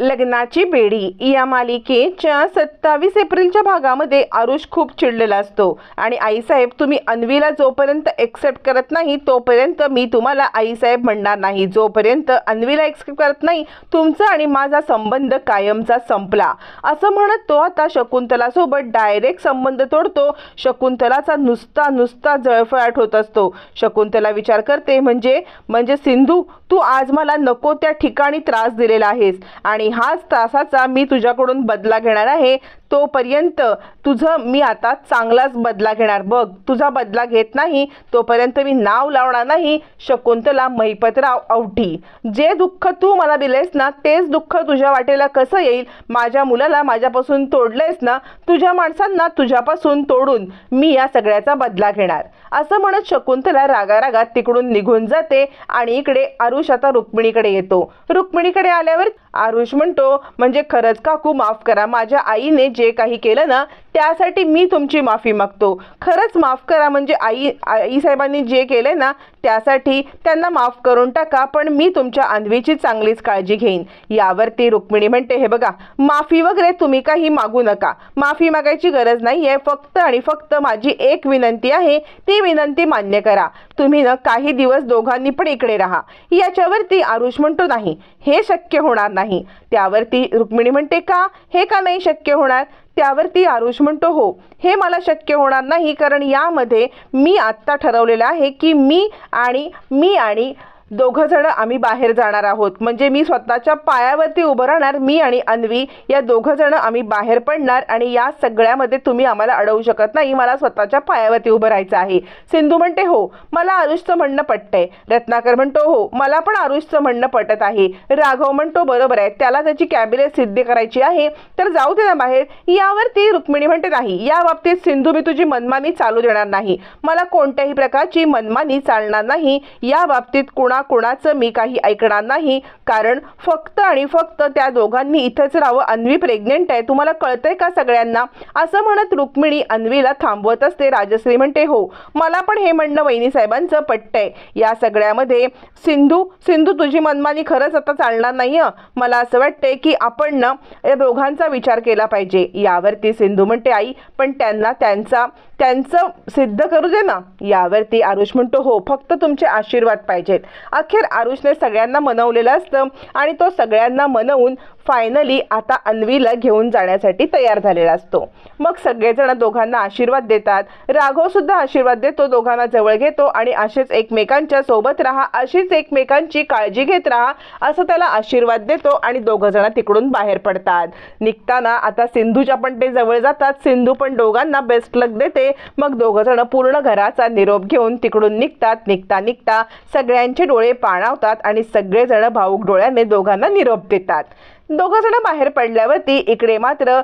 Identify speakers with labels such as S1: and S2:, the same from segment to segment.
S1: लग्नाची बेडी या मालिकेच्या सत्तावीस एप्रिलच्या भागामध्ये आरुष खूप चिडलेला असतो. आणि आईसाहेब तुम्ही अन्वीला जोपर्यंत एक्सेप्ट करत नाही तोपर्यंत मी तुम्हाला आईसाहेब म्हणणार नाही. जोपर्यंत अन्वीला एक्सेप्ट करत नाही तुमचा आणि माझा संबंध कायमचा संपला. असं म्हणत तो आता शकुंतलासोबत डायरेक्ट संबंध तोडतो. शकुंतलाचा नुसता नुसता जळफळाट होत असतो. शकुंतला विचार करते म्हणजे म्हणजे सिंधू तू आज मला नको त्या ठिकाणी त्रास दिलेला आहेस. आणि हाच तासाचा मी तुझ्याकडून बदला घेणार आहे. तोपर्यंत तुझं मी आता चांगलाच बदला घेणार. बघ तुझा बदला घेत नाही तोपर्यंत मी नाव लावणार नाही. शकुंतला महिपतराव औठी जे दुःख तू मला दिलेस ना तेच दुःख तुझ्या वाटेला कसं येईल? माझ्या मुलाला माझ्यापासून तोडलेस ना तुझ्या माणसांना तुझ्यापासून तोडून मी या सगळ्याचा बदला घेणार. असं म्हणत शकुंतला रागारागात तिकडून निघून जाते आणि इकडे आरुष आता रुक्मिणीकडे येतो. रुक्मिणीकडे आल्यावर आरुष म्हणतो म्हणजे खरंच काकू माफ करा. माझ्या आईने जे काही केलं ना त्यासाठी मी तुमची माफी मागतो. खरंच माफ करा म्हणजे आई आईसाहेबांनी जे केले ना त्यासाठी त्यांना माफ करून टाका पण मी तुमच्या अन्वीची चांगलीच काळजी घेईन. यावरती रुक्मिणी म्हणते हे बघा माफी वगैरे तुम्ही काही मागू नका. माफी मागायची गरज नाही आहे फक्त आणि फक्त माझी एक विनंती आहे ती विनंती मान्य करा. तुम्ही ना काही दिवस दोघांनी पण इकडे राहा. याच्यावरती आरुष म्हणतो नाही हे शक्य होणार नाही. त्यावरती रुक्मिणी म्हणते का? हे का नाही शक्य होणार? त्यावरती आरुष म्हणतो हो हे मला शक्य होणार नाही कारण यामध्ये मी आत्ता ठरवलेलं आहे की मी आणि मी आणि दोघं जण आम्ही बाहेर जाणार आहोत. म्हणजे मी स्वतःच्या पायावरती उभं राहणार मी आणि अन्वी या दोघं जण आम्ही बाहेर पडणार आणि या सगळ्यामध्ये तुम्ही आम्हाला अडवू शकत नाही. मला स्वतःच्या पायावरती उभं राहायचं आहे. सिंधू म्हणते हो मला आरुषचं म्हणणं पटतंय. रत्नाकर म्हणतो हो मला पण आरुषचं म्हणणं पटत आहे. राघव म्हणतो बरोबर आहे त्याला त्याची कॅबिनेट सिद्ध करायची आहे तर जाऊ दे ना बाहेर. यावरती रुक्मिणी म्हणते नाही या बाबतीत सिंधू मी तुझी मनमानी चालू देणार नाही. मला कोणत्याही प्रकारची मनमानी चालणार नाही. या बाबतीत कुणा कोणाचं मी काही ऐकणार नाही. कारण फक्त आणि फक्त त्या दोघांनी इथंच राहावं. अन्वी प्रेग्नेंट आहे. तुम्हाला कळतंय का सगळ्यांना? असं म्हणत रुक्मिणी अन्वीला थांबवत असते. राजश्री म्हणते हो मला पण हे म्हणणं वहिनी साहेबांचं पटतंय. या सगळ्यामध्ये सिंधू सिंधू तुझी मनमानी खरंच आता चालणार नाही हं. मला असं वाटतंय की आपण ना या दोघांचा विचार केला पाहिजे. यावरती सिंधू म्हणते आई पण त्यांना त्यांचा त्यांचं सिद्ध करू दे ना. यावरती आरुष म्हणतो हो फक्त तुमचे आशीर्वाद पाहिजेत. अखेर आरुषने सगळ्यांना मनवलेलं असतं आणि तो सगळ्यांना मनवून फायनली आता अन्वीला घेऊन जाण्यासाठी तयार झालेला असतो. मग सगळेजण दोघांना आशीर्वाद देतात. राघव सुद्धा आशीर्वाद देतो दोघांना जवळ घेतो आणि असेच एकमेकांच्या सोबत राहा अशीच एकमेकांची काळजी घेत राहा असं त्याला आशीर्वाद देतो आणि दोघं जण तिकडून बाहेर पडतात. निघताना आता सिंधूच्या पण ते जवळ जातात. सिंधू पण दोघांना बेस्ट लक देते. मग दोघं जण पूर्ण घराचा निरोप घेऊन तिकडून निघतात. निघता निघता सगळ्यांचे डोळे पाणावतात आणि सगळेजण भाऊक डोळ्याने दोघांना निरोप देतात. दोघं जण बाहेर पडल्यावरती इकडे मात्र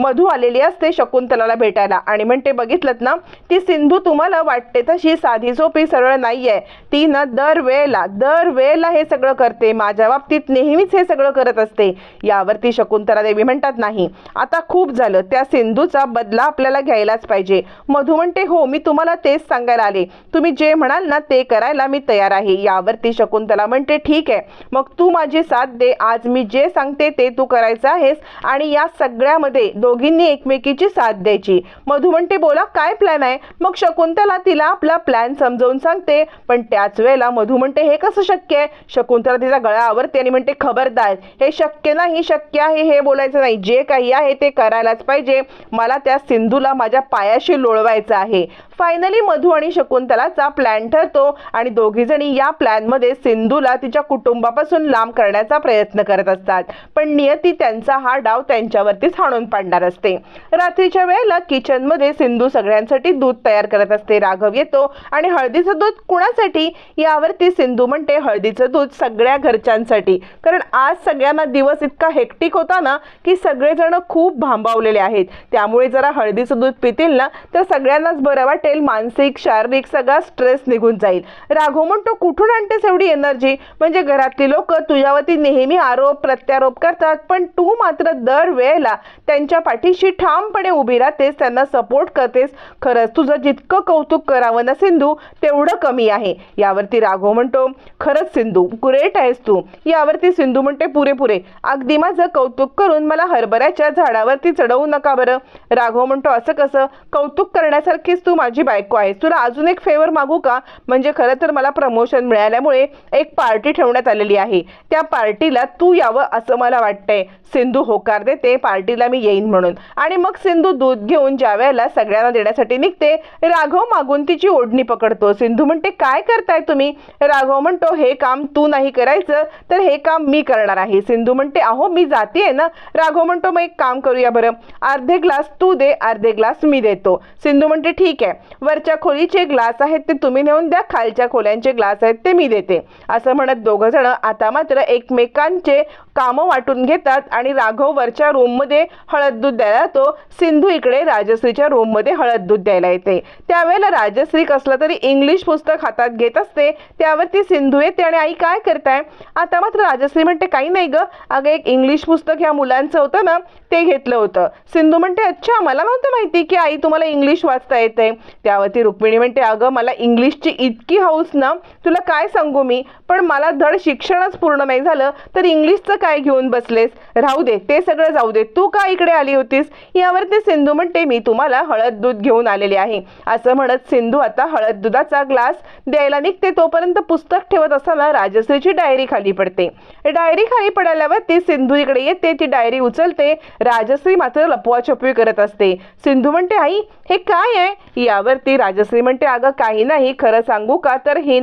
S1: मधू आलेली असते शकुंतलाला भेटायला. आणि म्हणते बघितलं ना ती सिंधू तुम्हाला वाटते तशी साधी सोपी सरळ नाही आहे ती ना दर वेळेला दर वेळेला हे सगळं करते. माझ्या बाबतीत नेहमीच हे सगळं करत असते. यावरती शकुंतला देवी म्हणतात नाही आता खूप झालं. त्या सिंधूचा बदला आपल्याला घ्यायलाच पाहिजे. मधू म्हणते हो मी तुम्हाला तेच सांगायला आले. तुम्ही जे म्हणाल ना ते करायला मी तयार आहे. यावरती शकुंतला म्हणते ठीक आहे. मग तू माझी साथ दे. आज मी जे सांगते ते तू करायचं आहेस. आणि या सगळ्यामध्ये दोघींनी एकमेकीची साथ द्यायची. मधुमंटे म्हणते बोला काय प्लॅन आहे? मग शकुंतला तिला आपला प्लॅन समजावून सांगते. पण त्याच वेळेला मधु म्हणते हे कसं शक्य आहे? शकुंतला तिचा गळा आवरते आणि म्हणते खबरदार हे शक्य नाही शक्य आहे हे बोलायचं नाही. जे काही आहे ते करायलाच पाहिजे. मला त्या सिंधूला माझ्या पायाशी लोळवायचं आहे. फायनली मधू आणि शकुंतलाचा प्लॅन ठरतो आणि दोघीजणी या प्लॅनमध्ये सिंधूला तिच्या कुटुंबापासून लांब करण्याचा प्रयत्न करत असतात. पण नियती त्यांचा हा डाव त्यांच्यावरतीच हाणून पाडणार. असते. रात्रीच्या वेळेला किचनमध्ये सिंधू सगळ्यांसाठी दूध तयार करत असते. राघव येतो आणि हळदीचं दूध कुणासाठी? यावरती सिंधू म्हणते हळदीचं दूध सगळ्या घरच्यांसाठी. कारण आज सगळ्यांना दिवस इतका हेक्टिक होता ना की सगळेजण खूप भांबावलेले आहेत. त्यामुळे जरा हळदीचं दूध पितील ना तर सगळ्यांनाच बरं वाटेल. मानसिक शारीरिक सगळा स्ट्रेस निघून जाईल. राघव म्हणतो कुठून आणतेस एवढी एनर्जी म्हणजे घरातली लोक तुझ्यावरती नेहमी आरोप प्रत्यारोप करतात पण तू मात्र दर वेळेला त्यांच्या पाठीशी ठामपणे उभी राहतेस त्यांना सपोर्ट करतेस. खरंच तुझं जितकं कौतुक करावं ना सिंधू तेवढं कमी आहे. यावरती राघव म्हणतो खरंच सिंधू ग्रेट आहेस तू. यावरती सिंधू म्हणते पुरेपुरे अगदी माझं कौतुक करून मला हरभऱ्याच्या झाडावरती चढवू नका बरं. राघव म्हणतो असं कसं? कौतुक करण्यासारखीच तू माझी बायको आहेस. तुला अजून एक फेवर मागू का? म्हणजे खरं तर मला प्रमोशन मिळाल्यामुळे एक पार्टी ठेवण्यात आलेली आहे. त्या पार्टीला तू यावं असं मला वाटतंय. सिंधू होकार देते पार्टीला मी येईन म्हणून. आणि मग सिंधू दूध घेऊन ज्या वेळेला सगळ्यांना देण्यासाठी निघते राघव मागून तिची ओढणी पकडतो. सिंधू म्हणते काय करताय तुम्ही? राघव म्हणतो हे काम तू नाही करायचं तर हे काम मी करणार आहे. सिंधू म्हणते अहो मी जाते ना? राघव म्हणतो मग एक काम करूया बरं. अर्धे ग्लास तू दे अर्धे ग्लास मी देतो. सिंधू म्हणते ठीक आहे. वरच्या खोलीचे ग्लास आहेत ते तुम्ही नेऊन द्या खालच्या खोल्यांचे ग्लास आहेत ते मी देते. असं म्हणत दोघं जण आता मात्र एकमेकांचे कामं वाटून घेतात आणि राघव वरच्या रूममध्ये हळद दूध द्यायला तो सिंधू इकडे राजश्रीच्या रूममध्ये हळद दूध द्यायला येते. त्यावेळेला राजश्री कसलं तरी इंग्लिश पुस्तक हातात घेत असते. त्यावरती सिंधू येते आणि आई काय करताय? आता मात्र राजश्री म्हणते काही नाही ग. अगं एक इंग्लिश पुस्तक ह्या मुलांचं होतं ना ते घेतलं होतं. सिंधू म्हणते अच्छा मला नव्हतं माहिती की आई तुम्हाला इंग्लिश वाचता येते. त्यावरती रुक्मिणी म्हणते अगं मला इंग्लिशची इतकी हौस ना तुला काय सांगू मी? पण मला धड शिक्षणच पूर्ण नाही झालं तर इंग्लिशचं काय घेऊन बसलेस? राहू दे ते सगळं जाऊ दे. तू का इकडे आली होतीस? यावरती सिंधू म्हणते मी तुम्हाला हळद दूध घेऊन आलेले आहे. असं म्हणत सिंधू आता हळद दुधाचा ग्लास द्यायला निघते तोपर्यंत पुस्तक ठेवत असताना राजश्रीची डायरी खाली पडते. डायरी खाली पडल्यावरती सिंधू इकडे येते ती डायरी उचलते राजश्री मात्र लपवाछपवी करत असते. सिंधू म्हणते आई हे काय आहे? यावरती राजश्री म्हणते अगं काही नाही खरं सांगू का? तर हे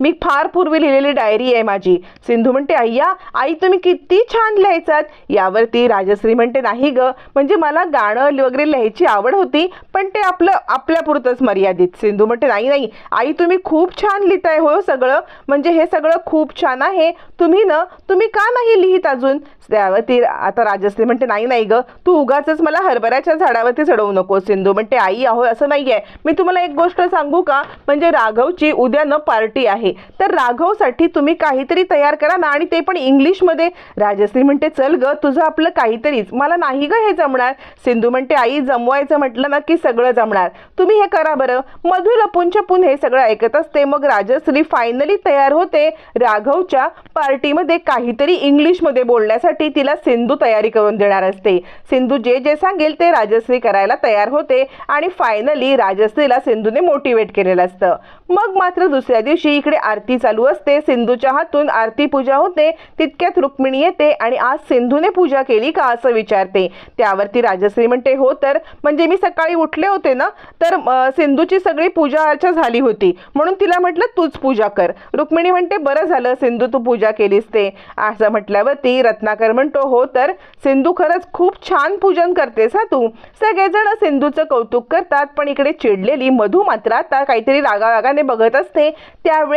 S1: मी फार पूर्वी लिहिलेली डायरी आहे माझी. सिंधू म्हणते अय्या आई तुम्ही किती छान लिहायचात. यावरती राजश्री म्हणते नाही ग म्हणजे मला गाणं वगैरे लिहायची आवड होती पण ते आपलं आपल्यापुरतंच मर्यादित. सिंधू म्हणते नाही नाही आई तुम्ही खूप छान लिहिताय हो सगळं म्हणजे हे सगळं खूप छान आहे. तुम्ही ना तुम्ही का नाही लिहित अजून? त्यावरती आता राजश्री म्हणते नाही नाही ग तू उगाच मला हरभऱ्याच्या झाडावरती चढवू नको. सिंधू म्हणते आई आहो असं नाही आहे मी तुम्हाला एक गोष्ट सांगू का? म्हणजे राघवची उद्या न पार्टी आहे. तर राघवसाठी तुम्ही काहीतरी तयार करा ना आणि ते पण इंग्लिशमध्ये. राजश्री म्हणते चल ग तुझं आपलं काहीतरीच. मला नाही ग हे जमणार. सिंधू म्हणते आई जमवायचं म्हटलं ना की सगळं जमणार. तुम्ही हे करा बरं. मधू लपून छपून हे सगळं ऐकत असते. मग राजश्री फायनली तयार होते राघवच्या पार्टीमध्ये काहीतरी इंग्लिशमध्ये बोलण्यासाठी. तिला सिंधू तयारी करून देणार असते. सिंधू जे जे सांगेल ते राजश्री करायला तयार होते आणि फायनली राजश्रीला सिंधूने मोटिवेट केलेलं असतं. मग मात्र दुसऱ्या दिवशी इकडे आरती चालू असते. सिंधूच्या हातून आरती पूजा होते. तितक्यात रुक्मिणी येते आणि आज सिंधूने पूजा केली का असं विचारते. त्यावरती राजश्री म्हणते हो तर म्हणजे मी सकाळी उठले होते ना तर सिंधूची सगळी पूजा अर्चा झाली होती. म्हणून तिला म्हटलं तूच पूजा कर. रुक्मिणी म्हणते बरं झालं सिंधू तू पूजा केलीस ते. असं म्हटल्यावरती रत्नाकर म्हणतो हो तर सिंधू खरंच खूप छान पूजन करतेस हा तू. सगळेजण सिंधूचं कौतुक करतात पण इकडे चिडलेली मधू मात्र आता काहीतरी रागा रागाने बघत असते.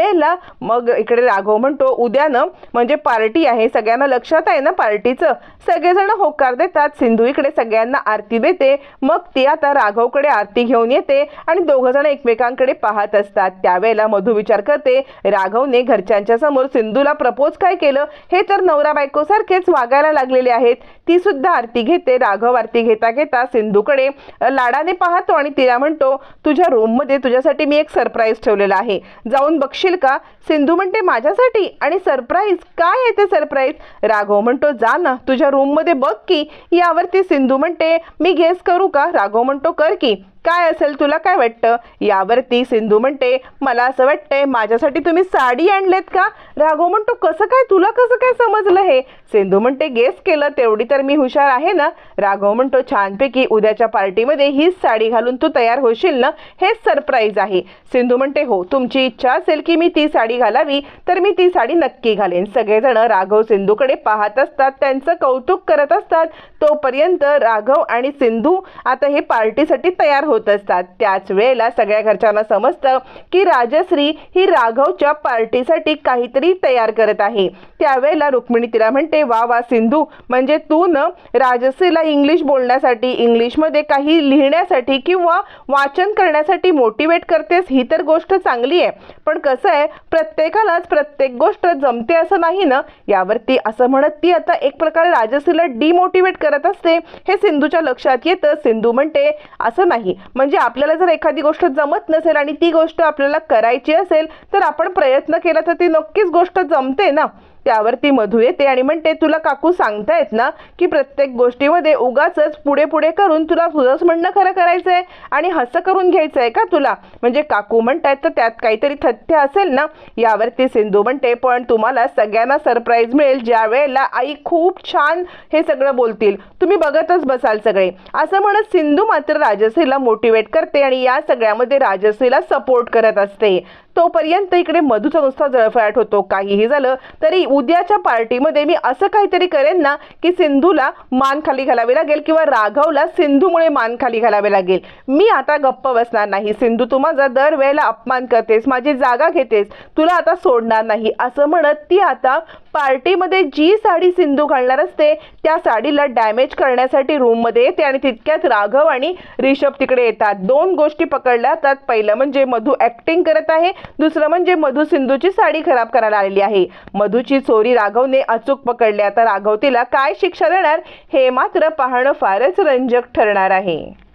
S1: त्यावेळेला मग इकडे राघव म्हणतो उद्यानं म्हणजे पार्टी आहे सगळ्यांना लक्षात आहे ना पार्टीचं? सगळेजण होकार देतात सिंधू इकडे सगळ्यांना आरती देते मग ती आता राघवकडे आरती घेऊन येते आणि दोघं जण एकमेकांकडे पाहत असतात. त्यावेळेला मधू विचार करते राघवने घरच्यांच्या समोर सिंधूला प्रपोज काय केलं? हे तर नवरा बायकोसारखेच वागायला लागलेले आहेत. ती सुद्धा आरती घेते राघव आरती घेता घेता सिंधूकडे लाडाने पाहतो आणि तिला म्हणतो तुझ्या रूममध्ये तुझ्यासाठी मी एक सरप्राईज ठेवलेला आहे. जाऊन बघशील का? सिंधू म्हणते माझ्यासाठी. आणि सरप्राईज? काय आहे ते सरप्राईज? राघव म्हणतो जा ना तुझ्या रूममध्ये बघ की. यावरती सिंधू म्हणते मी गेस करू का? राघव म्हणतो कर की. काय असेल तुला काय वाटतं? यावरती सिंधू म्हणते मला असं वाटतंय माझ्यासाठी तुम्ही साडी आणलेत का? राघव म्हणतो कसं काय? तुला कसं काय समजलं हे? सिंधू म्हणते गेस केलं तेवढी तर मी हुशार आहे ना? राघव म्हणतो छानपैकी उद्याच्या पार्टीमध्ये हीच साडी घालून तू तयार होशील ना? हेच सरप्राईज आहे. सिंधू म्हणते हो तुमची इच्छा असेल की मी ती साडी घालावी तर मी ती साडी नक्की घालेन. सगळेजण राघव सिंधूकडे पाहत असतात त्यांचं कौतुक करत असतात. तोपर्यंत राघव आणि सिंधू आता हे पार्टीसाठी तयार हो होत असतात. त्याच वेळेला सगळ्या घरच्यांना समजतं की राजश्री ही राघवच्या पार्टीसाठी काहीतरी तयार करत आहे. त्यावेळेला रुक्मिणी तिला म्हणते वा वा सिंधू म्हणजे तू न राजश्रीला इंग्लिश बोलण्यासाठी इंग्लिशमध्ये काही लिहिण्यासाठी किंवा वाचन करण्यासाठी मोटिवेट करतेस ही तर गोष्ट चांगली आहे. पण कसं आहे प्रत्येकालाच प्रत्येक गोष्ट जमते असं नाही ना? यावरती असं म्हणत ती आता एक प्रकारे राजश्रीला डिमोटिवेट करत असते. हे सिंधूच्या लक्षात येतं. सिंधू म्हणते असं नाही. म्हणजे आपल्याला जर एखादी गोष्ट जमत नसेल आणि ती गोष्ट आपल्याला करायची असेल तर आपण प्रयत्न केला तर ती नक्कीच गोष्ट जमते ना. त्यावरती मधू येते आणि म्हणते तुला काकू सांगतायत ना की प्रत्येक गोष्टीमध्ये उगाच पुढे पुढे करून तुला तुझंच म्हणणं खरं करायचंय आणि हसं करून घ्यायचं आहे का तुला? म्हणजे काकू म्हणतायत तर त्यात काहीतरी तथ्य असेल ना? यावरती सिंधू म्हणते पण तुम्हाला सगळ्यांना सरप्राईज मिळेल. ज्या वेळेला आई खूप छान हे सगळं बोलतील तुम्ही बघतच बसाल सगळे. असं म्हणत सिंधू मात्र राजश्रीला मोटिवेट करते आणि या सगळ्यामध्ये राजश्रीला सपोर्ट करत असते. तोपर्यंत इकडे मधूचा नुसता जळफळाट होतो. काहीही झालं तरी उद्याच्या पार्टीमध्ये मी असं काहीतरी करेन ना की सिंधूला मान खाली घालावी लागेल किंवा राघवला सिंधूमुळे मान खाली घालावे लागेल. मी आता गप्प बसणार नाही. सिंधू तू माझा दरवेळेला अपमान करतेस माझी जागा घेतेस तुला आता सोडणार नाही. असं म्हणत ती आता पार्टीमध्ये जी साडी सिंधू घालणार असते त्या साडीला डॅमेज करण्यासाठी रूममध्ये येते आणि तितक्यात राघव आणि रिषभ तिकडे येतात. दोन गोष्टी पकडल्या जातात. पहिलं म्हणजे मधू ॲक्टिंग करत आहे दुसरं म्हणजे मधू सिंधूची साडी खराब करायला आलेली आहे. मधूची चोरी राघवने अचूक पकडली. आता राघव तिला काय शिक्षा देणार हे मात्र पाहणं फारच रंजक ठरणार आहे.